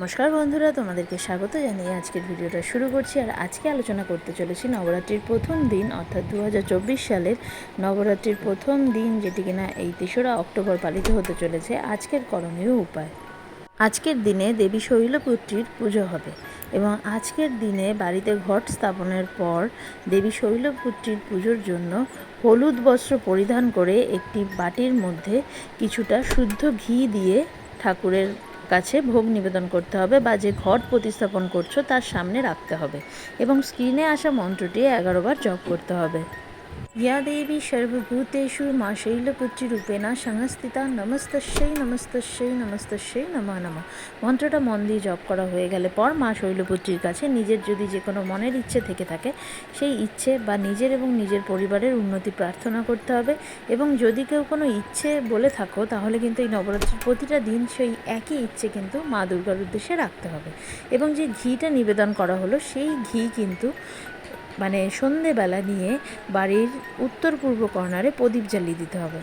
নমস্কার বন্ধুরা, তোমাদেরকে স্বাগত জানিয়ে আজকের ভিডিওটা শুরু করছি। আর আজকে আলোচনা করতে চলেছি নবরাত্রির প্রথম দিন, অর্থাৎ দু হাজার চব্বিশ সালের নবরাত্রির প্রথম দিন, যেটি কিনা এই তেসরা অক্টোবর পালিত হতে চলেছে। আজকের করণীয় উপায়। আজকের দিনে দেবী শৈলপুত্রীর পুজো হবে এবং আজকের দিনে বাড়িতে ঘট স্থাপনের পর দেবী শৈলপুত্রীর পুজোর জন্য হলুদ বস্ত্র পরিধান করে একটি বাটির মধ্যে কিছুটা শুদ্ধ ঘি দিয়ে ঠাকুরের কাছে ভোগ নিবেদন করতে হবে বা যে ঘট প্রতিস্থাপন করছ তার সামনে রাখতে হবে এবং স্ক্রিনে আসা মন্ত্রটি এগারো বার জপ করতে হবে। দেবী সর্বভূতেষু মা শৈলপুত্রী রূপেণা সংস্থিতা নমস্তস্যৈ নমস্তস্যৈ নমস্তস্যৈ নমঃ নমঃ মন্ত্রটা মন দিয়ে জপ করা হয়ে গেলে পর মা শৈলপুত্রীর কাছে নিজের যদি যে কোনো মনের ইচ্ছে থেকে থাকে, সেই ইচ্ছে বা নিজের এবং নিজের পরিবারের উন্নতি প্রার্থনা করতে হবে এবং যদি কেউ কোনো ইচ্ছে বলে থাকো, তাহলে কিন্তু এই নবরাত্রির প্রতিটা দিন সেই একই ইচ্ছে কিন্তু মা দুর্গার উদ্দেশ্যে রাখতে হবে। এবং যে ঘিটা নিবেদন করা হলো, সেই ঘি কিন্তু মানে সন্ধেবেলা নিয়ে বাড়ির উত্তর পূর্ব কর্নারে প্রদীপ জ্বালিয়ে দিতে হবে।